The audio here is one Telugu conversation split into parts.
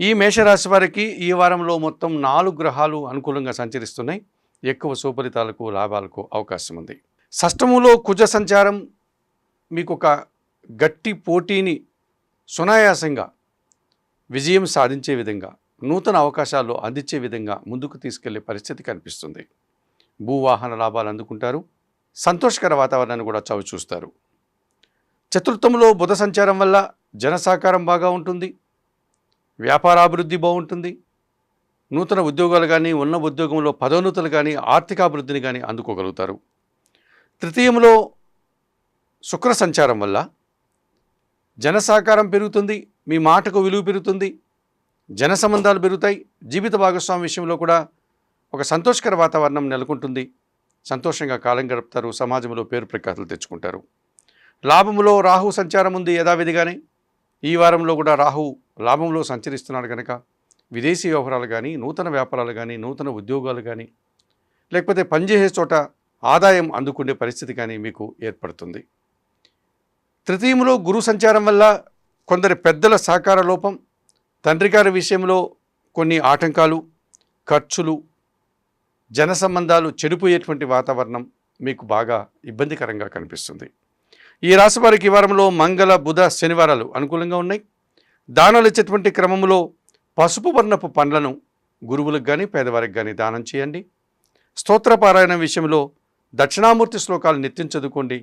ఈ మేషరాశి వారికి ఈ వారంలో మొత్తం నాలుగు గ్రహాలు అనుకూలంగా సంచరిస్తున్నాయి. ఎక్కువ సుఫలితాలకు లాభాలకు అవకాశం ఉంది. షష్టములో కుజ సంచారం మీకు ఒక గట్టి పోటీని సునాయాసంగా విజయం సాధించే విధంగా నూతన అవకాశాలు అందించే విధంగా ముందుకు తీసుకెళ్ళే పరిస్థితి కనిపిస్తుంది. భూవాహన లాభాలు అందుకుంటారు. సంతోషకర వాతావరణాన్ని కూడా చవి చూస్తారు చతుర్థంలో బుధ సంచారం వల్ల జనసాకారం బాగా ఉంటుంది. వ్యాపారాభివృద్ధి బాగుంటుంది. నూతన ఉద్యోగాలు కానీ ఉన్న ఉద్యోగంలో పదోన్నతులు కానీ ఆర్థికాభివృద్ధిని కానీ అందుకోగలుగుతారు. తృతీయంలో శుక్ర సంచారం వల్ల జన సహకారం పెరుగుతుంది మీ మాటకు విలువ పెరుగుతుంది జన సంబంధాలు పెరుగుతాయి జీవిత భాగస్వామి విషయంలో కూడా ఒక సంతోషకర వాతావరణం నెలకొంటుంది. సంతోషంగా కాలం గడుపుతారు సమాజంలో పేరు ప్రఖ్యాతులు తెచ్చుకుంటారు. లాభములో రాహు సంచారం ఉంది యథావిధిగానే. ఈ వారంలో కూడా రాహు లాభంలో సంచరిస్తున్నాడు కనుక విదేశీ వ్యవహారాలు కానీ నూతన వ్యాపారాలు కానీ నూతన ఉద్యోగాలు కానీ లేకపోతే పనిచేసే చోట ఆదాయం అందుకునే పరిస్థితి కానీ మీకు ఏర్పడుతుంది. తృతీయంలో గురు సంచారం వల్ల కొందరి పెద్దల సహకార లోపం తండ్రి గారి విషయంలో కొన్ని ఆటంకాలు ఖర్చులు జన సంబంధాలు చెడిపోయేటువంటి వాతావరణం మీకు బాగా ఇబ్బందికరంగా కనిపిస్తుంది. ఈ రాశి వారికి ఈ వారంలో మంగళ బుధ శనివారాలు అనుకూలంగా ఉన్నాయి. దానాలు ఇచ్చేటువంటి క్రమంలో పసుపు వర్ణపు పండ్లను గురువులకు కానీ పేదవారికి కానీ దానం చేయండి. స్తోత్రపారాయణ విషయంలో దక్షిణామూర్తి శ్లోకాలు నిత్యం చదువుకోండి.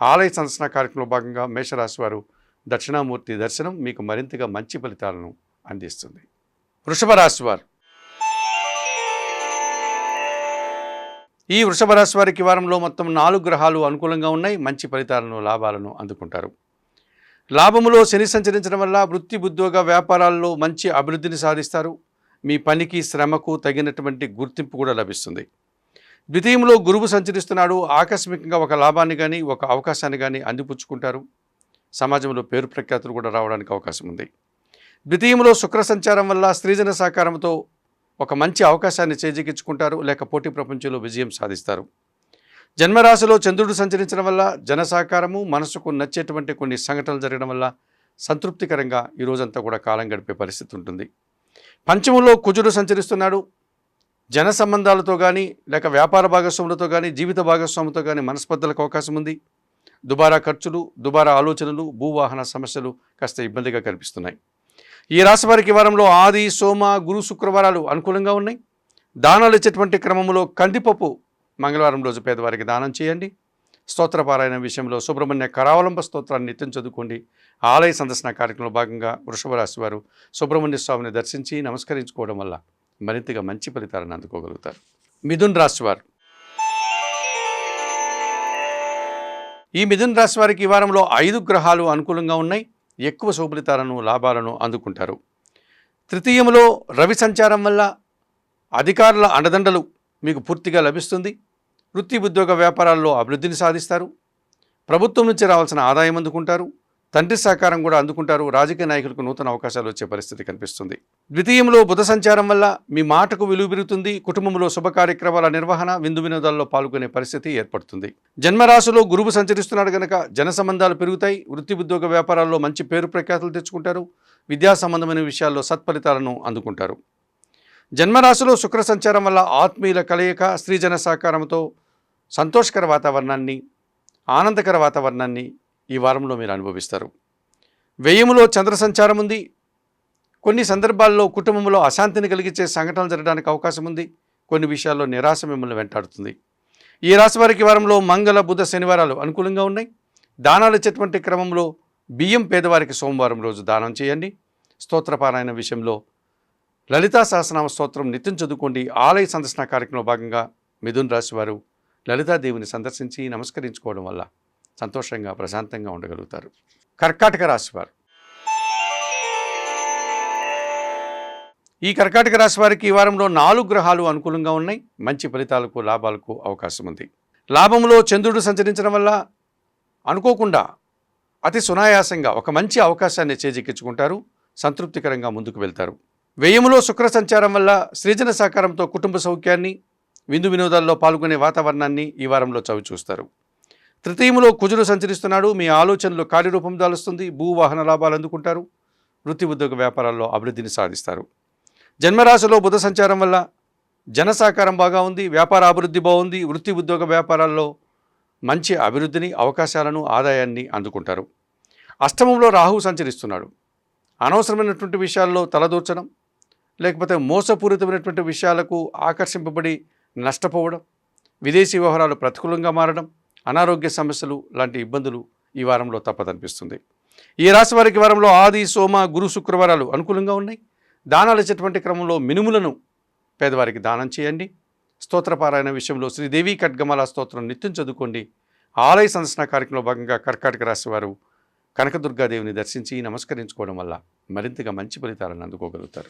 ఆలయ సందర్శన కార్యక్రమంలో భాగంగా మేషరాశి వారు దక్షిణామూర్తి దర్శనం మీకు మరింతగా మంచి ఫలితాలను అందిస్తుంది. వృషభ రాశి వారు. ఈ వృషభ రాశి వారికి వారంలో మొత్తం నాలుగు గ్రహాలు అనుకూలంగా ఉన్నాయి. మంచి ఫలితాలను లాభాలను అందుకుంటారు. లాభములో శని సంచరించడం వల్ల వృత్తి ఉద్యోగ వ్యాపారాల్లో మంచి అభివృద్ధిని సాధిస్తారు. మీ పనికి శ్రమకు తగినటువంటి గుర్తింపు కూడా లభిస్తుంది. ద్వితీయంలో గురువు సంచరిస్తున్నాడు. ఆకస్మికంగా ఒక లాభాన్ని కానీ ఒక అవకాశాన్ని కానీ అందిపుచ్చుకుంటారు. సమాజంలో పేరు ప్రఖ్యాతులు కూడా రావడానికి అవకాశం ఉంది. ద్వితీయంలో శుక్ర సంచారం వల్ల స్త్రీజన సహకారంతో ఒక మంచి అవకాశాన్ని చేజిక్కించుకుంటారు. లేక పోటీ ప్రపంచంలో విజయం సాధిస్తారు. జన్మరాశిలో చంద్రుడు సంచరించడం వల్ల జన సహకారము మనసుకు నచ్చేటువంటి కొన్ని సంఘటనలు జరగడం వల్ల సంతృప్తికరంగా ఈ రోజంతా కూడా కాలం గడిపే పరిస్థితి ఉంటుంది. పంచమంలో కుజుడు సంచరిస్తున్నాడు. జన సంబంధాలతో కానీ లేక వ్యాపార భాగస్వాములతో కానీ జీవిత భాగస్వాములతో కానీ మనస్పర్ధలకు అవకాశం ఉంది. దుబారా ఖర్చులు దుబారా ఆలోచనలు భూవాహన సమస్యలు కాస్త ఇబ్బందిగా కనిపిస్తున్నాయి. ఈ రాశి వారికి వారంలో ఆది సోమ గురు శుక్రవారాలు అనుకూలంగా ఉన్నాయి. దానాలు ఇచ్చేటువంటి క్రమంలో కందిపప్పు మంగళవారం రోజు పేదవారికి దానం చేయండి. స్తోత్రపారాయణ విషయంలో సుబ్రహ్మణ్య కరావలంబ స్తోత్రాన్ని నిత్యం చదువుకోండి. ఆలయ సందర్శన కార్యక్రమంలో భాగంగా వృషభ రాశి వారు సుబ్రహ్మణ్య స్వామిని దర్శించి నమస్కరించుకోవడం వల్ల మరింతగా మంచి ఫలితాలను అందుకోగలుగుతారు. మిథున్ రాశి వారు ఈ మిథున్ రాశి వారికి ఈ వారంలో ఐదు గ్రహాలు అనుకూలంగా ఉన్నాయి. ఎక్కువ శుభలితాలను లాభాలను అందుకుంటారు. తృతీయంలో రవి సంచారం వల్ల అధికారుల అండదండలు మీకు పూర్తిగా లభిస్తుంది. వృత్తి ఉద్యోగ వ్యాపారాల్లో అభివృద్ధిని సాధిస్తారు. ప్రభుత్వం నుంచి రావాల్సిన ఆదాయం అందుకుంటారు. తండ్రి సహకారం కూడా అందుకుంటారు. రాజకీయ నాయకులకు నూతన అవకాశాలు వచ్చే పరిస్థితి కనిపిస్తుంది. ద్వితీయంలో బుధ సంచారం వల్ల మీ మాటకు విలువ పెరుగుతుంది. కుటుంబంలో శుభ కార్యక్రమాల నిర్వహణ విందు వినోదాల్లో పాల్గొనే పరిస్థితి ఏర్పడుతుంది. జన్మరాశిలో గురువు సంచరిస్తున్నాడు కనుక జన సంబంధాలు పెరుగుతాయి. వృత్తి ఉద్యోగ వ్యాపారాల్లో మంచి పేరు ప్రఖ్యాతులు తెచ్చుకుంటారు. విద్యా సంబంధమైన విషయాల్లో సత్ఫలితాలను అందుకుంటారు. జన్మరాశిలో శుక్ర సంచారం వల్ల ఆత్మీయుల కలయిక స్త్రీజన సహకారంతో సంతోషకర వాతావరణాన్ని ఆనందకర వాతావరణాన్ని ఈ వారంలో మీరు అనుభవిస్తారు. వ్యయములో చంద్ర సంచారం ఉంది. కొన్ని సందర్భాల్లో కుటుంబంలో అశాంతిని కలిగించే సంఘటనలు జరగడానికి అవకాశం ఉంది. కొన్ని విషయాల్లో నిరాశ మిమ్మల్ని వెంటాడుతుంది. ఈ రాశి వారికి వారంలో మంగళ బుధ శనివారాలు అనుకూలంగా ఉన్నాయి. దానాలు ఇచ్చేటువంటి క్రమంలో బియ్యం పేదవారికి సోమవారం రోజు దానం చేయండి. స్తోత్రపారాయణ విషయంలో లలితా సహస్రనామ స్తోత్రం నిత్యం చదువుకోండి. ఆలయ సందర్శన కార్యక్రమంలో భాగంగా మిథున్ రాశి వారు లలితాదేవిని సందర్శించి నమస్కరించుకోవడం వల్ల సంతోషంగా ప్రశాంతంగా ఉండగలుగుతారు. కర్కాటక రాశివారు. ఈ కర్కాటక రాశి వారికి ఈ వారంలో నాలుగు గ్రహాలు అనుకూలంగా ఉన్నాయి. మంచి ఫలితాలకు లాభాలకు అవకాశం ఉంది. లాభంలో చంద్రుడు సంచరించడం వల్ల అనుకోకుండా అతి సునాయాసంగా ఒక మంచి అవకాశాన్ని చేజిక్కించుకుంటారు. సంతృప్తికరంగా ముందుకు వెళ్తారు. వ్యయములో శుక్ర సంచారం వల్ల సృజన సహకారంతో కుటుంబ సౌఖ్యాన్ని విందు వినోదాల్లో పాల్గొనే వాతావరణాన్ని ఈ వారంలో చవి చూస్తారు తృతీయములో కుజుడు సంచరిస్తున్నాడు. మీ ఆలోచనలు కార్యరూపం దాలుస్తుంది. భూవాహన లాభాలు అందుకుంటారు. వృత్తి ఉద్యోగ వ్యాపారాల్లో అభివృద్ధిని సాధిస్తారు. జన్మరాశిలో బుధ సంచారం వల్ల జన సహకారం బాగా ఉంది. వ్యాపార అభివృద్ధి బాగుంది. వృత్తి ఉద్యోగ వ్యాపారాల్లో మంచి అభివృద్ధిని అవకాశాలను ఆదాయాన్ని అందుకుంటారు. అష్టమంలో రాహువు సంచరిస్తున్నాడు. అనవసరమైనటువంటి విషయాల్లో తలదూర్చడం లేకపోతే మోసపూరితమైనటువంటి విషయాలకు ఆకర్షింపబడి నష్టపోవడం విదేశీ వ్యవహారాలు ప్రతికూలంగా మారడం అనారోగ్య సమస్యలు లాంటి ఇబ్బందులు ఈ వారంలో తప్పదనిపిస్తుంది. ఈ రాశి వారికి వారంలో ఆది సోమ గురు శుక్రవారాలు అనుకూలంగా ఉన్నాయి. దానాలు ఇచ్చేటువంటి క్రమంలో మినుములను పేదవారికి దానం చేయండి. స్తోత్రపారాయణ విషయంలో శ్రీదేవి ఖడ్గమాల స్తోత్రం నిత్యం చదువుకోండి. ఆలయ సందర్శన కార్యక్రమంలో భాగంగా కర్కాటక రాశి వారు కనకదుర్గాదేవిని దర్శించి నమస్కరించుకోవడం వల్ల మరింతగా మంచి ఫలితాలను అందుకోగలుగుతారు.